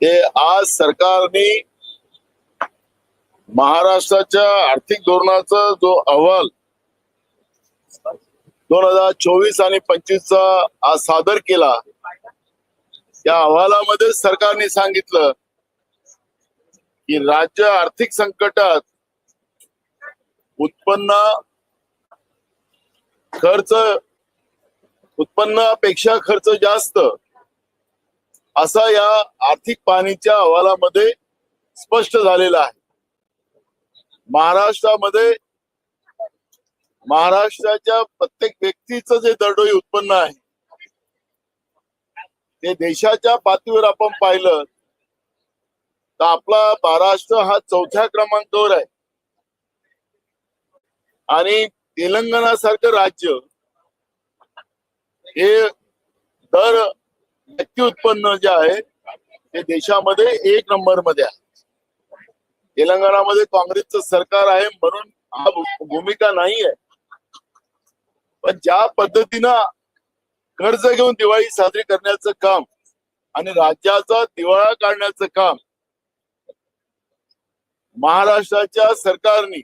ते आज सरकारने महाराष्ट्राच्या आर्थिक धोरणाचा जो अहवाल दोन हजार चोवीस आणि पंचवीसचा आज सादर केला त्या अहवालामध्ये सरकारने सांगितलं की राज्य आर्थिक संकटात उत्पन्न खर्च उत्पन्नापेक्षा खर्च जास्त असा या आर्थिक पाहणीच्या अहवालामध्ये स्पष्ट झालेला आहे. महाराष्ट्रामध्ये महाराष्ट्राच्या प्रत्येक व्यक्तीचं जे दरडोई उत्पन्न आहे ते देशाच्या पातळीवर आपण पाहिलं तर आपला महाराष्ट्र हा चौथ्या क्रमांकावर आहे. आणि तेलंगणा सारखं राज्य हे दर व्यक्ती उत्पन्न जे आहे ते देशामध्ये एक नंबरमध्ये आहे. तेलंगणामध्ये काँग्रेसचं सरकार आहे म्हणून हा भूमिका नाही आहे. पण ज्या पद्धतीनं कर्ज घेऊन दिवाळी साजरी करण्याचं काम आणि राज्याचा दिवाळा काढण्याचं काम महाराष्ट्राच्या सरकारने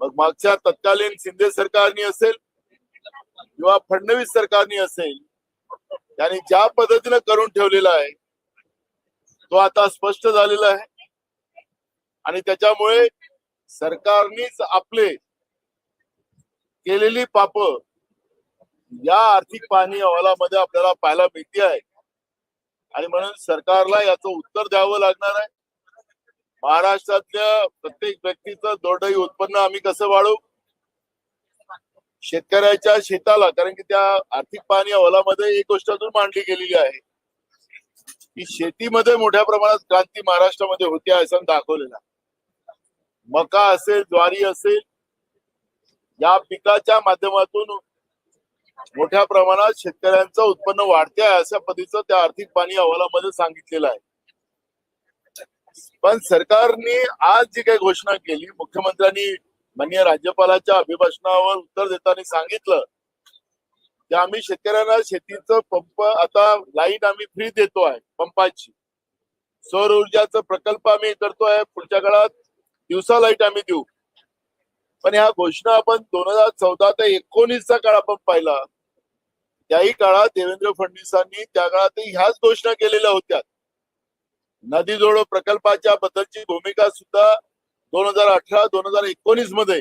मग मागच्या तत्कालीन शिंदे सरकारनी असेल किंवा फडणवीस सरकारनी असेल त्यांनी ज्या पद्धतीनं करून ठेवलेला आहे तो आता स्पष्ट झालेला आहे. आणि त्याच्यामुळे सरकारनेच आपले केलेली पाप या आर्थिक पाहणी अहवालामध्ये आपल्याला पाहायला मिळते आहे. आणि म्हणून सरकारला याचं उत्तर द्यावं लागणार आहे. महाराष्ट्रातल्या प्रत्येक व्यक्तीचं दोरडई उत्पन्न आम्ही कसं वाढवू? शेतकऱ्याच्या शेताला कारण की त्या आर्थिक पाहणी अहवालामध्ये एक गोष्ट अजून मांडली गेलेली आहे की शेतीमध्ये मोठ्या प्रमाणात क्रांती महाराष्ट्रामध्ये होती असं दाखवलेलं आहे. मका असेल ज्वारी असेल या पिकाच्या माध्यमातून मोठ्या प्रमाणात शेतकऱ्यांचं उत्पन्न वाढते आहे अशा पद्धतीचं त्या आर्थिक पाणी अहवालामध्ये सांगितलेलं आहे पण सरकारने आज जी काही घोषणा केली मुख्यमंत्र्यांनी माननीय राज्यपालाच्या अभिभाषणावर उत्तर देताना सांगितलं की आम्ही शेतकऱ्यांना शेतीचं पंप आता लाइट आम्ही फ्री देतो आहे पंपाची. सौर ऊर्जाचा प्रकल्प आम्ही करतोय पुढच्या काळात दिवसा लाइट आम्ही देऊ. पण ह्या घोषणा आपण दोन हजार चौदा ते एकोणीसचा काळ आपण पाहिला. त्याही काळात देवेंद्र फडणवीसांनी त्या काळात ह्याच घोषणा केलेल्या होत्या. नदी जोडो प्रकल्पाच्या बद्दलची भूमिका सुद्धा दोन हजार अठरा दोन हजार एकोणीसमध्ये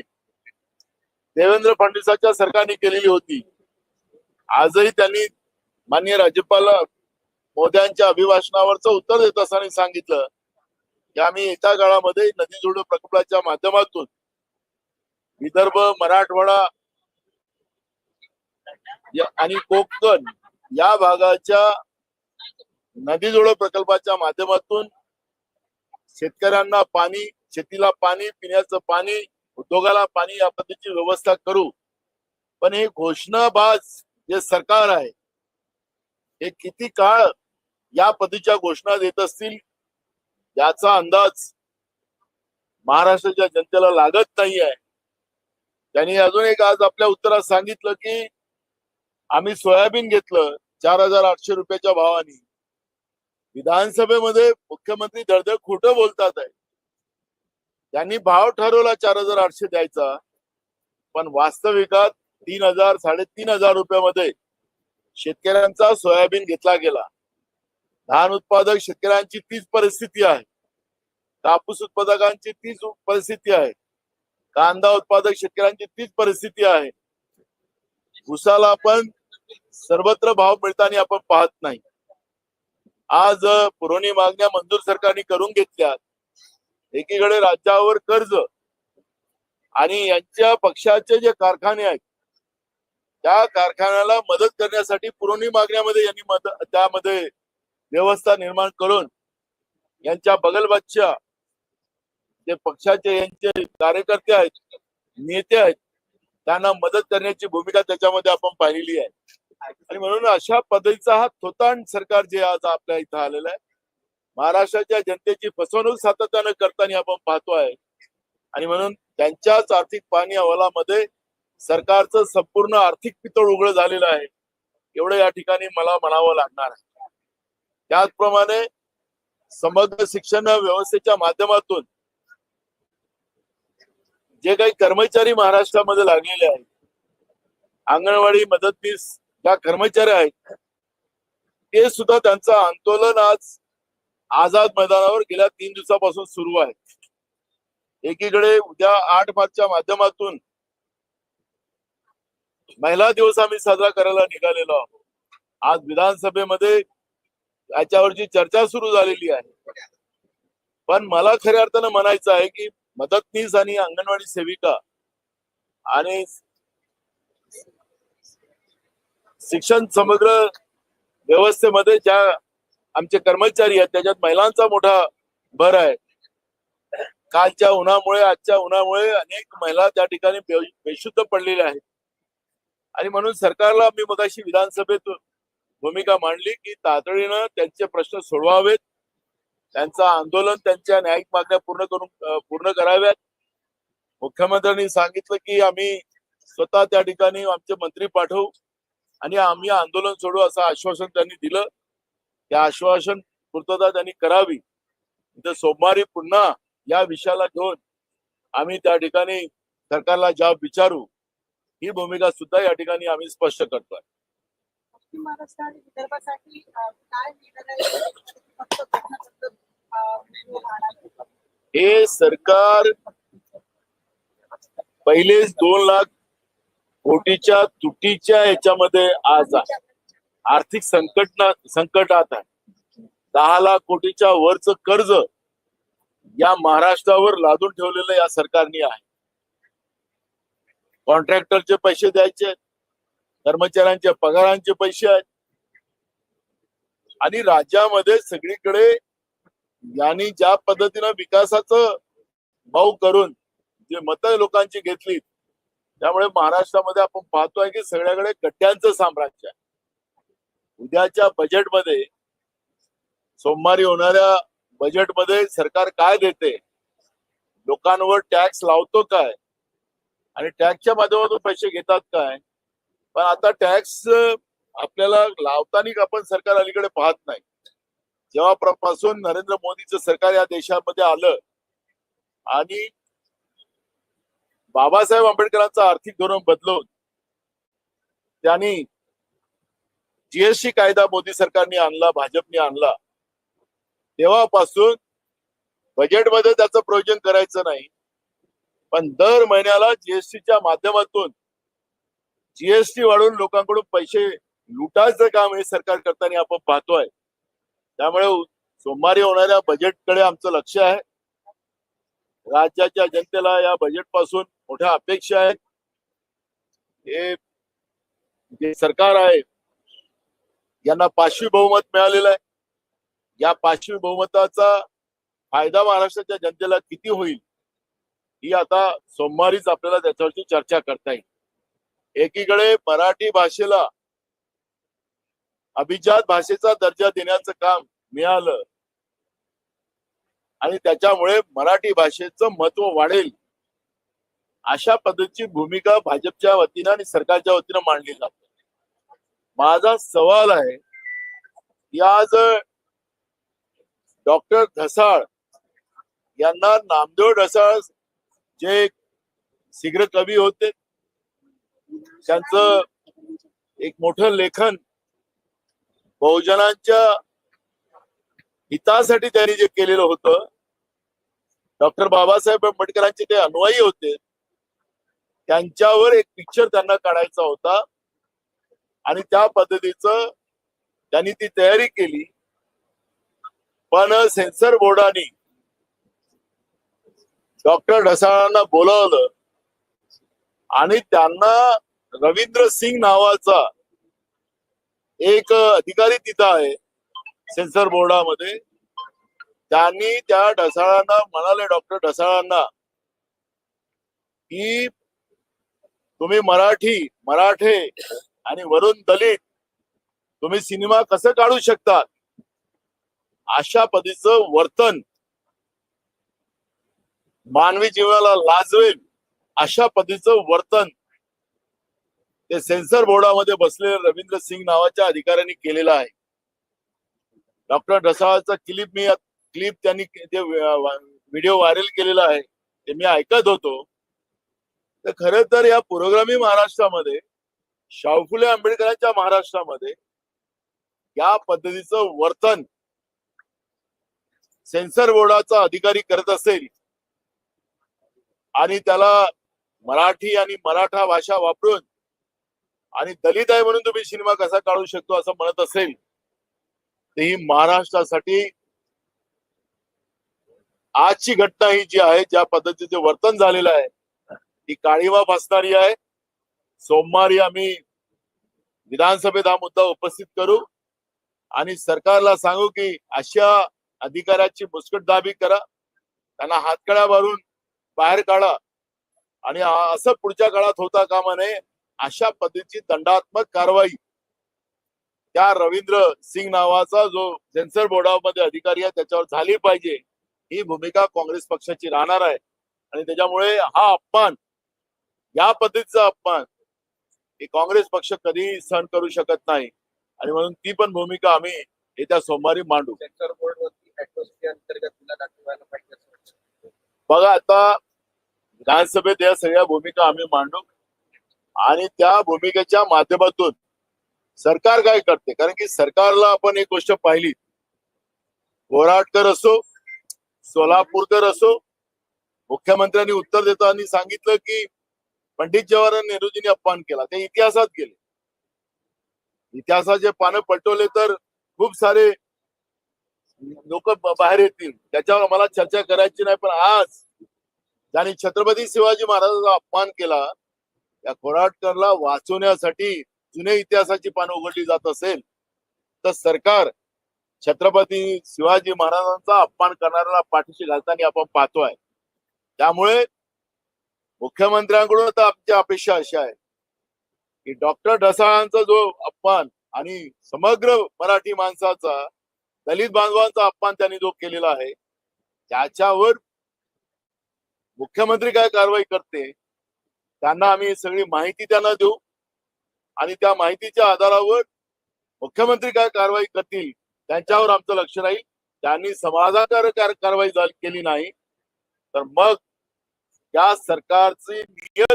देवेंद्र फडणवीसांच्या सरकारने केलेली होती. आजही त्यांनी माननीय राज्यपाल मोद्यांच्या अभिभाषणावरचं उत्तर देत असताना सांगितलं की आम्ही एका काळामध्ये नदी जोड प्रकल्पाच्या माध्यमातून विदर्भ मराठवाडा आणि कोकण या भागाच्या नदी जोड प्रकल्पाच्या माध्यमातून शेतकऱ्यांना पाणी शेतीला पाणी पिण्याचं पाणी उद्योगाला पाणी या पद्धतीची व्यवस्था करू. पण हे घोषणाबाज जे सरकार आहे हे किती काळ या पद्धतीच्या घोषणा देत असतील याचा अंदाज महाराष्ट्राच्या जनतेला लागत नाही आहे त्यांनी अजून एक आज आपल्या उत्तरात सांगितलं की आम्ही सोयाबीन घेतलं चार हजार आठशे रुपयाच्या भावाने. विधानसभेमध्ये मुख्यमंत्री धडधड खोटं बोलतात आहे. त्यांनी भाव ठरवला चार हजार आठशे द्यायचा. पण वास्तविकात तीन हजार साडेतीन हजार रुपयामध्ये शेतकऱ्यांचा सोयाबीन घेतला गेला. धान उत्पादक शेतकऱ्यांची तीच परिस्थिती आहे. कापूस उत्पादकांची तीच परिस्थिती आहे. कांदा उत्पादक शेतकऱ्यांची तीच परिस्थिती आहे. उसाला पण सर्वत्र भाव मिळताना आपण पाहत नाही. आज पुरवणी मागण्या मंजूर सरकारने करून घेतल्या एकीकडे राज्यावर कर्ज आणि यांच्या पक्षाचे जे कारखाने आहेत त्या कारखान्याला मदत करण्यासाठी पुरवणी मागण्यामध्ये यांनी त्यामध्ये व्यवस्था निर्माण करून यांच्या बगलबाजच्या जे पक्षाचे यांचे कार्यकर्ते आहेत नेते आहेत त्यांना मदत करण्याची भूमिका त्याच्यामध्ये आपण पाहिलेली आहे. आणि म्हणून अशा पद्धतीचा हा थोतांड सरकार जे आज आपल्या इथं आलेलं आहे महाराष्ट्राच्या जनतेची फसवणूक सातत्यानं करताना आपण पाहतो आहे आणि म्हणून त्यांच्याच आर्थिक पाणी अहवालामध्ये सरकारचं संपूर्ण आर्थिक पितळ उघड झालेलं आहे. एवढं या ठिकाणी मला म्हणावं लागणार आहे. त्याचप्रमाणे समग्र शिक्षण व्यवस्थेच्या माध्यमातून जे काही कर्मचारी महाराष्ट्रामध्ये लागलेले आहेत अंगणवाडी मदतनीस ज्या कर्मचारी आहेत ते सुद्धा त्यांचं आंदोलन आज आझाद मैदानावर गेल्या तीन दिवसापासून सुरू आहे. एकीकडे उद्या आठ मार्चच्या माध्यमातून महिला दिवस आम्ही साजरा करायला निघालेलो आहोत. आज विधानसभेमध्ये याच्यावरची चर्चा सुरू झालेली आहे. पण मला खऱ्या अर्थानं म्हणायचं आहे की मदतनीस आणि अंगणवाडी सेविका आणि शिक्षण समग्र व्यवस्थेमध्ये ज्या आमचे कर्मचारी आहेत त्याच्यात महिलांचा मोठा भर आहे. कालच्या उन्हामुळे आजच्या उन्हामुळे अनेक महिला त्या ठिकाणी बेशुद्ध पडलेल्या आहेत. आणि म्हणून सरकारला मी मगाशी विधानसभेत भूमिका मांडली की तातडीनं त्यांचे प्रश्न सोडवावेत. त्यांचं आंदोलन त्यांच्या न्यायिक मागण्या पूर्ण करून पूर्ण कराव्यात. मुख्यमंत्र्यांनी सांगितलं की आम्ही स्वतः त्या ठिकाणी आमचे मंत्री पाठवू आणि आम्ही आंदोलन सोडू असं आश्वासन त्यांनी दिलं. त्या आश्वासन पूर्तता त्यांनी करावी. तर सोमवारी पुन्हा या विषयाला घेऊन आम्ही त्या ठिकाणी सरकारला जबाब विचारू. ही भूमिका सुद्धा या ठिकाणी आम्ही स्पष्ट करतोय. हे सरकार पहिलेच दोन लाख कोटीच्या तुटीच्या याच्यामध्ये आज आहे. आर्थिक संकट संकटात आहे. दहा लाख कोटीच्या वरच कर्ज या महाराष्ट्रावर लादून ठेवलेलं या सरकारने आहे. कॉन्ट्रॅक्टरचे पैसे द्यायचे कर्मचाऱ्यांच्या पगारांचे पैसे आहेत. आणि राज्यामध्ये सगळीकडे यांनी ज्या पद्धतीनं विकासाचं भाऊ करून जे मत लोकांची घेतली त्यामुळे महाराष्ट्रामध्ये आपण पाहतोय की सगळ्याकडे गड्ड्यांचं साम्राज्य आहे. उद्याच्या बजेटमध्ये सोमवारी होणाऱ्या बजेटमध्ये सरकार काय देते? लोकांवर टॅक्स लावतो काय? आणि टॅक्सच्या माध्यमातून पैसे घेतात काय? पण आता टॅक्स आपल्याला लावताना आपण सरकार अलीकडे पाहत नाही. जेव्हापासून नरेंद्र मोदीचं सरकार या देशामध्ये आलं आणि बाबासाहेब आंबेडकरांचं आर्थिक धोरण बदलून त्यांनी जीएसटी कायदा मोदी सरकारने आणला भाजपने आणला तेव्हापासून बजेटमध्ये त्याचं प्रयोजन करायचं नाही. पण दर महिन्याला जीएसटीच्या माध्यमातून जीएसटी वाढवून लोकांकडून पैसे लुटायचं काम हे सरकार करताना आपण पाहतोय. त्यामुळे सोमवारी होणाऱ्या बजेटकडे आमचं लक्ष आहे. राज्याच्या जनतेला या बजेटपासून मोठ्या अपेक्षा आहेत. हे जे सरकार आहे यांना पाचवी बहुमत मिळालेलं आहे. या पाचवी बहुमताचा फायदा महाराष्ट्राच्या जनतेला किती होईल ही आता सोमवारीच आपल्याला त्याच्यावरची चर्चा करता येईल. एकीकडे मराठी भाषेला अभिजात भाषेचा दर्जा देण्याचं काम मिळालं आणि त्याच्यामुळे मराठी भाषेचं महत्त्व वाढेल अशा पद्धतीची भूमिका भाजपच्या वतीनं आणि सरकारच्या वतीनं मांडली जाते. माझा सवाल आहे की आज डॉक्टर ढसाळ यांना नामदेव ढसाळ जे शीघ्र कवी होते त्यांचं एक मोठं लेखन बहुजनांच्या हितासाठी त्यांनी जे केलेलं होतं डॉक्टर बाबासाहेब आंबेडकरांचे ते अनुयायी होते त्यांच्यावर एक पिक्चर त्यांना काढायचा होता. आणि त्या पद्धतीचं त्यांनी ती तयारी केली. पण सेन्सर बोर्डाने डॉक्टर ढसाळांना बोलावलं आणि त्यांना रवींद्र सिंग नावाचा एक अधिकारी तिथं आहे सेन्सर बोर्डामध्ये त्यांनी त्या ढसाळांना म्हणाले डॉक्टर ढसाळांना की तुम्ही मराठी मराठे आणि वरून दलित तुम्ही सिनेमा कसं काढू शकतात? अशा पद्धतीचं वर्तन मानवी जीवनाला लाजवेल अशा पद्धतीचं वर्तन ते सेन्सर बोर्डामध्ये बसलेले रवींद्र सिंग नावाच्या अधिकाऱ्यांनी केलेलं आहे. डॉक्टर ढसाळाचा क्लिप मी क्लिप त्यांनी ते व्हिडिओ व्हायरल केलेला आहे ते मी ऐकत होतो. तर खर तर या पुरोगामी महाराष्ट्रामध्ये शाहू फुले आंबेडकरांच्या महाराष्ट्रामध्ये या पद्धतीचं वर्तन सेन्सर बोर्डाचा अधिकारी करत असेल आणि त्याला मराठी आणि मराठा भाषा वापरून आणि दलित आहे म्हणून तुम्ही सिनेमा कसा काढू शकतो असं म्हणत असेल तर ही महाराष्ट्रासाठी आजची घटना ही जी आहे ज्या पद्धतीचे वर्तन झालेलं आहे ती काळीवा भासणारी आहे. सोमवारी आम्ही विधानसभेत हा मुद्दा उपस्थित करू आणि सरकारला सांगू की अशा अधिकाऱ्याची मुस्कटदाबी करा त्यांना हातकड्या भरून बाहेर काढा. आणि असं पुढच्या काळात होता कामा नये अशा पद्धतीची दंडात्मक कारवाई. त्या रवींद्र सिंग नावाचा जो सेन्सर बोर्डामध्ये अधिकारी आहे त्याच्यावर झाली पाहिजे. ही भूमिका काँग्रेस पक्षाची राहणार आहे. आणि त्याच्यामुळे हा अपमान या पद्धतीचा अपमान हे काँग्रेस पक्ष कधी सहन करू शकत नाही. आणि म्हणून ती पण भूमिका आम्ही येत्या सोमवारी मांडू. बघा आता विधानसभेत या सगळ्या भूमिका आम्ही मांडू. आणि त्या भूमिकेच्या माध्यमातून सरकार काय करते? कारण की सरकारला आपण एक गोष्ट पाहिली. बोराटकर असो सोलापूरकर असो मुख्यमंत्र्यांनी उत्तर देताना सांगितलं की पंडित जवाहरलाल नेहरूजींनी अपमान केला. ते इतिहासात गेले. इतिहासाचे पानं पलटवले तर खूप सारे लोक बाहेर येतील. त्याच्यावर मला चर्चा करायची नाही पण आज ज्यांनी छत्रपती शिवाजी महाराजांचा अपमान केला त्या कोराटकरला वाचवण्यासाठी जुने इतिहासाची पानं उघडली जात असेल तर सरकार छत्रपती शिवाजी महाराजांचा अपमान करणाऱ्याला पाठीशी घालताना आपण पाहतोय. त्यामुळे मुख्यमंत्र्यांकडून आता आमची अपेक्षा अशी आहे की डॉक्टर ढसाळांचा जो अपमान आणि समग्र मराठी माणसाचा दलित बांधवांचा अपमान त्यांनी जो केलेला आहे त्याच्यावर मुख्यमंत्री काय कारवाई करते त्यांना आम्ही सगळी माहिती त्यांना देऊ आणि त्या माहितीच्या आधारावर मुख्यमंत्री काय कारवाई करतील त्यांच्यावर आमचं लक्ष राहील. त्यांनी समाधानकारक कारवाई केली नाही तर मग त्या सरकारची नियत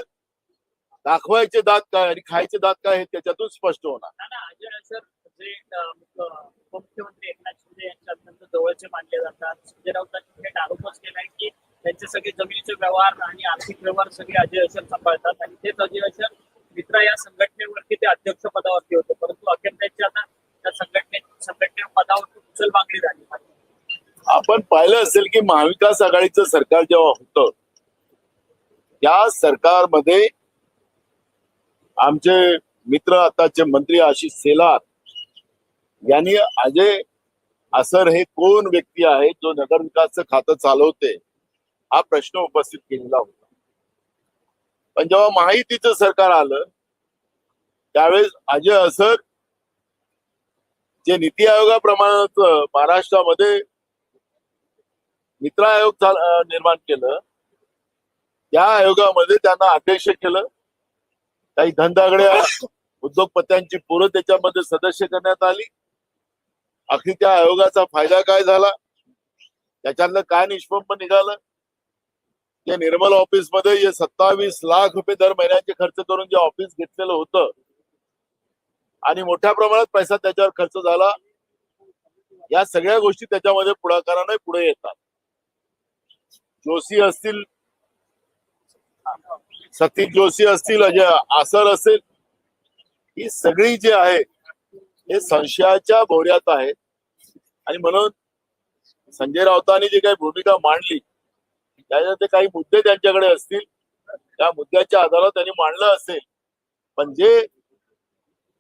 दाखवायचे दात काय आणि खायचे दात काय हे त्याच्यातून स्पष्ट होणार. दादा अजय सर जे अं, मुख्य- उपमुख्यमंत्री एकनाथ शिंदे यांच्या अत्यंत जवळचे मानले जातात. संजय राऊतांनी थेट आरोपच केलाय की त्यांचे सगळे जमिनीचे व्यवहार आणि आर्थिक व्यवहार सगळे अजय अशर सांभाळतात. आणि तेच अजय अशर मित्रा या संघटनेवरती ते अध्यक्ष पदावरती होते. परंतु अखेर त्यांची आता त्या संघटने संघटने पदावरती उचल मागणी झाली. आपण पाहिलं असेल की महाविकास आघाडीचं सरकार जेव्हा होतं त्या सरकारमध्ये आमचे मित्र आताचे मंत्री आशिष सेलार यांनी अजय असर हे कोण व्यक्ती आहे जो नगर विकासचं खातं चालवते हा प्रश्न उपस्थित केलेला होता. पण जेव्हा माहितीचं सरकार आलं त्यावेळेस अजय असर जे नीती आयोगाप्रमाणे महाराष्ट्रामध्ये मित्र आयोग निर्माण केलं त्या आयोगामध्ये त्यांना अध्यक्ष केलं. काही धंदागड्या उद्योगपत्यांची पोरं त्याच्यामध्ये सदस्य करण्यात आली. अखेर त्या आयोगाचा फायदा काय झाला? त्याच्यातलं काय निष्पन्न निघालं? या निर्मल ऑफिसमध्ये सत्तावीस लाख रुपये दर महिन्याचे खर्च करून जे ऑफिस घेतलेलं होतं आणि मोठ्या प्रमाणात पैसा त्याच्यावर खर्च झाला. या सगळ्या गोष्टी त्याच्यामध्ये पुढाकाराने पुढे येतात. जोशी असतील सतीश जोशी असतील अजय आसर असेल ही सगळी जी आहे हे संशयाच्या भोवऱ्यात आहे. आणि म्हणून संजय राऊतांनी जी काही भूमिका मांडली त्याच्यात ते काही मुद्दे त्यांच्याकडे असतील त्या मुद्द्याच्या आधारावर त्यांनी मांडलं असेल. पण जे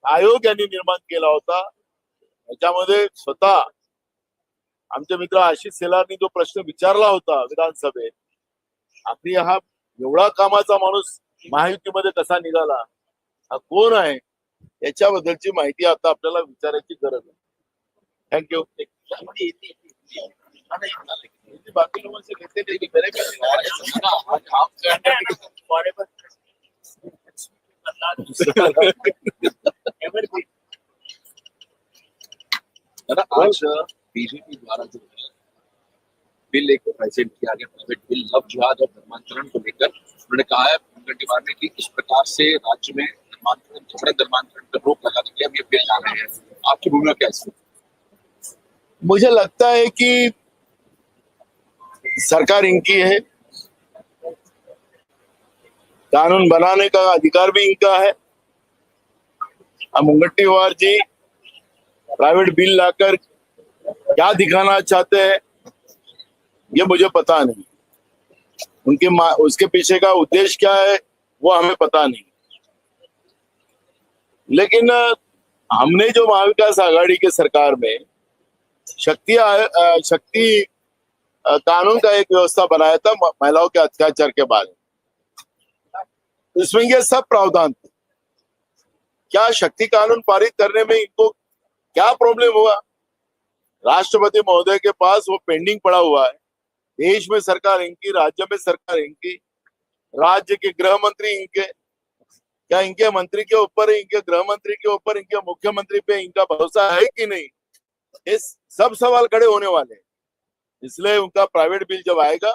आयोग यांनी निर्माण केला होता त्याच्यामध्ये स्वतः आमचे मित्र आशिष सेलारनी जो प्रश्न विचारला होता विधानसभेत आपली हा एवढा कामाचा माणूस महायुतीमध्ये कसा निघाला? हा कोण आहे? याच्याबद्दलची माहिती आता आपल्याला विचारायची गरज आहे. थँक्यू बाकी लोकांचे बीजेपी द्वारा जो बिल एक प्रेजेंट किया गया। प्राइवेट बिल लव जिहाद और धर्मांतरण को लेकर उन्होंने कहा है मुनगंटीवार ने कि इस प्रकार से राज्य में धर्मांतरण, झगड़ा धर्मांतरण पर रोक लगा दी हम ये बिल ला रहे हैं। आपकी भूमिका है मुझे लगता है कि सरकार इनकी है। कानून बनाने का अधिकार भी इनका है। अब मुंगट्टीवार जी प्राइवेट बिल लाकर क्या दिखाना चाहते हैं? ये मुझे पता नहीं। उनके मा- उसके पीछे का उद्देश्य क्या है, वो हमें पता नहीं। लेकिन, हमने जो महाविकास आघाड़ी के सरकार में शक्ति शक्ति कानून का एक व्यवस्था बनाया था महिलाओं के अत्याचार के बारे में इसमें ये सब प्रावधान थे। क्या शक्ति कानून पारित करने में इनको क्या प्रॉब्लम हुआ? राष्ट्रपति महोदय के पास वो पेंडिंग पड़ा हुआ है। देश में सरकार इनकी, राज्य में सरकार इनकी, राज्य के गृह मंत्री इनके, क्या इनके मंत्री के ऊपर इनके गृह मंत्री के ऊपर, इनके मुख्यमंत्री पे इनका भरोसा है कि नहीं? इस सब सवाल खड़े होने वाले हैं। इसलिए उनका प्राइवेट बिल जब आएगा,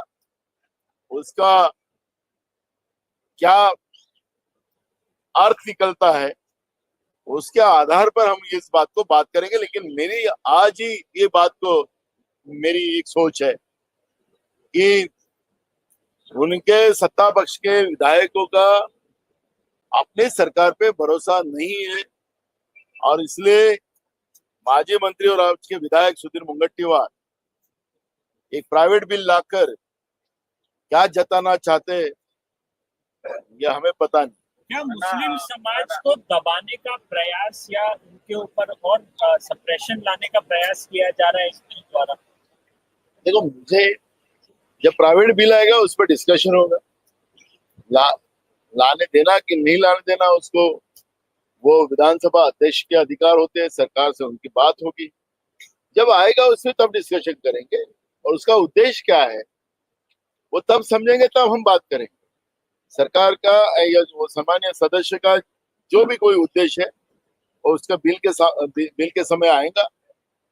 उसका क्या अर्थ निकलता है, उसके आधार पर हम इस बात को बात करेंगे, लेकिन मेरी आज ही ये बात को मेरी एक सोच है। कि उनके सत्ता पक्ष के विधायकों का अपने सरकार पे भरोसा नहीं है। और इसलिए माजी मंत्री और आज के विधायक सुधीर मुंगट्टीवार एक प्राइवेट बिल लाकर क्या जताना चाहते हैं, ये हमें पता नहीं। क्या मुस्लिम समाज को दबाने का प्रयास या उनके ऊपर और सप्रेशन लाने का प्रयास किया जा रहा है इस बिल द्वारा? देखो मुझे जब प्राइवेट बिल आएगा उस पर डिस्कशन होगा। ला, लाने देना कि नहीं लाने देना उसको वो विधानसभा अध्यक्ष के अधिकार होते हैं सरकार से उनकी बात होगी। जब आएगा उसमें तब डिस्कशन करेंगे। और उसका उद्देश्य क्या है वो तब समझेंगे तब हम बात करेंगे। सरकार का या वो सामान्य सदस्य का जो भी कोई उद्देश्य है और उसका बिल के बिल के समय आएगा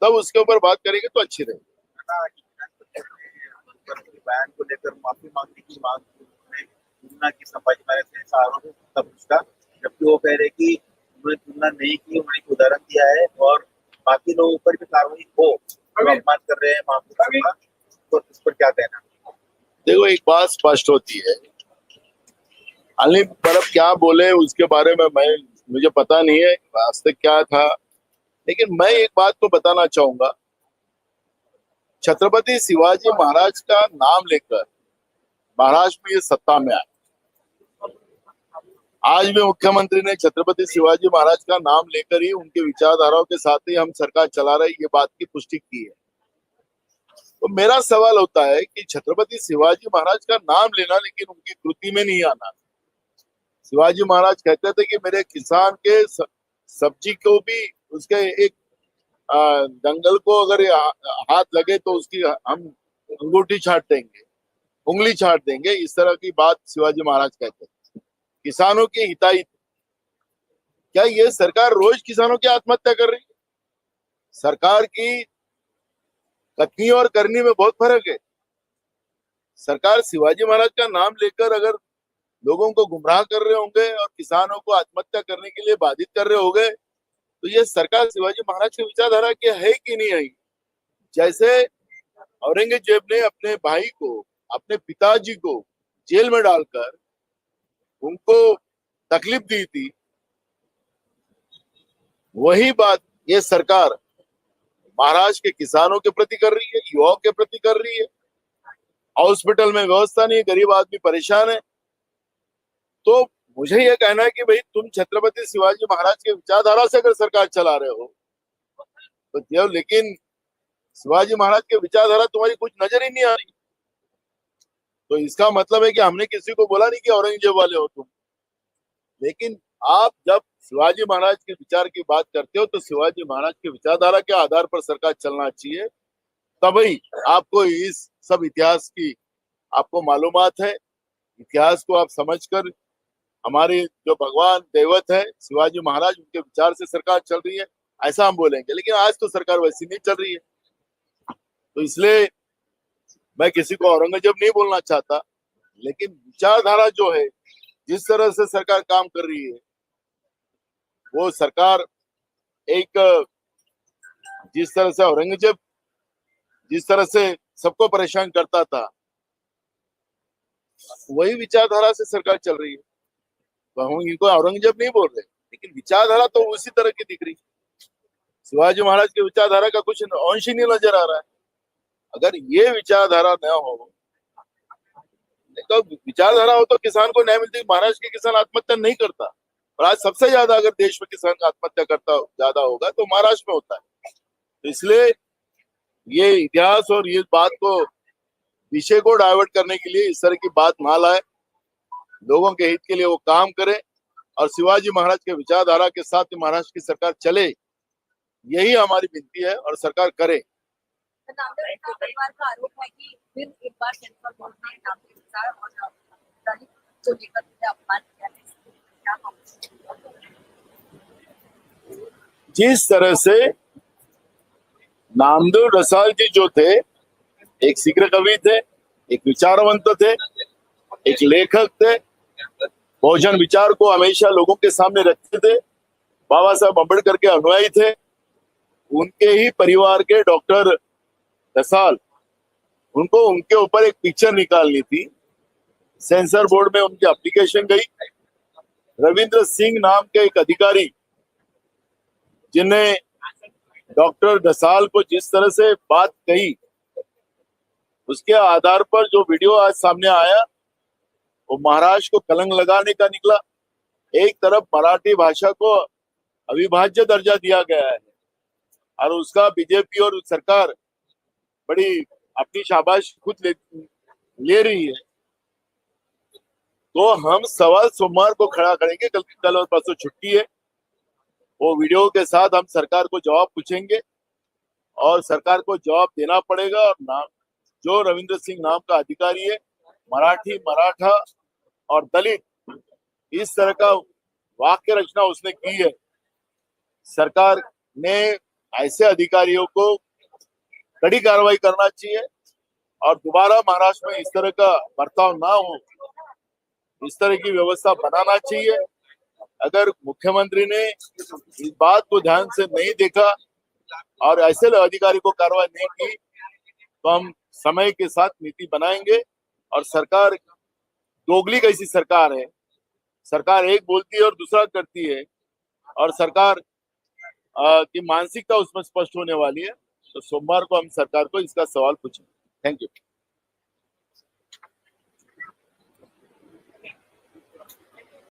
तब उसके ऊपर बात करेंगे तो अच्छी रहेगी। बयान को लेकर माफ़ी मांगने की मांग की उन्होंने तुलना की संभाजी महाराज ने आरोप सब उसका जबकि वो कह रहे कि उन्होंने तुलना नहीं की उन्होंने उदाहरण दिया है और बाकी लोगों पर भी कार्रवाई हो अपमान कर रहे हैं माफ़ी का तो इस पर क्या कहना देखो एक बात स्पष्ट होती है। अली बर्फ़ क्या बोले उसके बारे में मैं मुझे पता नहीं है वास्तव क्या था। लेकिन मैं एक बात को बताना चाहूँगा छत्रपति शिवाजी महाराज का नाम लेकर महाराष्ट्र में ये सत्ता में आए। आज भी मुख्यमंत्री ने छत्रपति शिवाजी महाराज का नाम लेकर ही उनके विचारधाराओं के साथ ही हम सरकार चला रहे ये बात की पुष्टि की है। तो मेरा सवाल होता है कि छत्रपति शिवाजी महाराज का नाम लेना, लेकिन उनकी कृति में नहीं आना। शिवाजी महाराज कहते थे कि मेरे किसान के सब्ज़ी को भी उसके एक दंगल को अगर हाथ लगे तो उसकी हम अंगूठी छाट देंगे, उंगली छाट देंगे। इस तरह की बात शिवाजी महाराज कहते थे किसानों की हिताहित। क्या ये सरकार रोज किसानों की आत्महत्या कर रही है? सरकार की कथनी और करनी में बहुत फ़र्क है। सरकार शिवाजी महाराज का नाम लेकर अगर लोगों को गुमराह कर रहे होंगे और किसानों को आत्महत्या करने के लिए बाधित कर रहे होंगे तो ये सरकार शिवाजी महाराज की विचारधारा की है कि नहीं है? जैसे औरंगज़ेब ने अपने भाई को, अपने पिताजी को जेल में डालकर उनको तकलीफ़ दी थी, वही बात ये सरकार महाराष्ट्र के किसानों के प्रति कर रही है, युवाओं के प्रति कर रही है। हॉस्पिटल में व्यवस्था नहीं गरीब आदमी परेशान है। तो मुझे ये कहना है कि भाई, तुम छत्रपति शिवाजी महाराज के विचारधारा से अगर सरकार चला रहे हो तो देव, लेकिन शिवाजी महाराज के विचारधारा तुम्हारी कुछ नज़र ही नहीं आ रही। तो इसका मतलब है कि हमने किसी को बोला नहीं कि औरंगज़ेब वाले हो तुम। लेकिन आप जब शिवाजी महाराज के विचार की बात करते हो तो शिवाजी महाराज के विचारधारा के आधार पर सरकार चलना चाहिए तभी आपको इस सब इतिहास की आपको मालूमात है। इतिहास को आप समझकर हमारे जो भगवान देवत है, शिवाजी महाराज, उनके विचार से सरकार चल रही है, ऐसा हम बोलेंगे। लेकिन आज तो सरकार वैसी नहीं चल रही है। तो इसलिए मैं किसी को औरंगज़ेब नहीं बोलना चाहता, लेकिन विचारधारा जो है, जिस तरह से सरकार काम कर रही है, वो सरकार एक, जिस तरह से औरंगज़ेब, जिस तरह से सबको परेशान करता था, वही विचारधारा से सरकार चल रही है। तो हम इनको औरंगज़ेब नहीं बोल रहे। लेकिन विचारधारा तो उसी तरह की दिख रही। शिवाजी महाराज की विचारधारा का कुछ अंश ही नहीं नज़र आ रहा है। अगर ये विचारधारा न हो तो विचारधारा हो तो किसान को न्याय मिलती महाराष्ट्र के किसान आत्महत्या नहीं करता। और आज सबसे ज़्यादा अगर देश में किसान का आत्महत्या करता ज़्यादा होगा तो महाराष्ट्र में होता है। तो इसलिए ये इतिहास और ये बात को, विषय को डाइवर्ट करने के लिए इस तरह की बात ना लाए। लोगों के हित के लिए वो काम करे और शिवाजी महाराज के विचारधारा के साथ महाराष्ट्र की सरकार चले, यही हमारी विनती है और सरकार करे। जिस तरह से नामदेव रसाल जी जो थे, एक शीघ्र कवि थे, एक विचारवंत थे, एक लेखक थे बहुजन विचार को हमेशा लोगों के सामने रखते थे। बाबा साहब अंबेडकर के अनुयायी थे। उनके ही परिवार के डॉक्टर दसाल उनको उनके ऊपर एक पिक्चर निकालनी थी। सेंसर बोर्ड में उनकी एप्लीकेशन गई। रविंद्र सिंह नाम के एक अधिकारी, जिन्हें डॉक्टर दसाल को जिस तरह से बात कही, उसके आधार पर जो वीडियो आज सामने आया वो महाराष्ट्र को कलंक लगाने का निकला। एक तरफ़ मराठी भाषा को अविभाज्य दर्जा दिया गया है और उसका बीजेपी और सरकार बड़ी अपनी शाबाश खुद ले, ले रही है। तो हम सवाल सोमवार को खड़ा करेंगे कल कल और परसों छुट्टी है। वो वीडियो के साथ हम सरकार को जवाब पूछेंगे और सरकार को जवाब देना पड़ेगा। और नाम जो रविंद्र सिंह नाम का अधिकारी है मराठी मराठा और दलित, इस तरह का वाक्य रचना उसने की है। सरकार ने ऐसे अधिकारियों को कड़ी कार्रवाई करना चाहिए और दोबारा महाराष्ट्र में इस तरह का बर्ताव ना हो, इस तरह की व्यवस्था बनाना चाहिए। अगर मुख्यमंत्री ने इस बात को ध्यान से नहीं देखा और ऐसे अधिकारी को कार्रवाई नहीं की तो हम समय के साथ नीति बनाएँगे और सरकार दोगली कैसी सरकार है। सरकार एक बोलती है और दूसरा करती है। और सरकार आ, की मानसिकता उसमें स्पष्ट होने वाली है। तो सोमवार को हम सरकार को इसका सवाल पूछेंगे। Thank you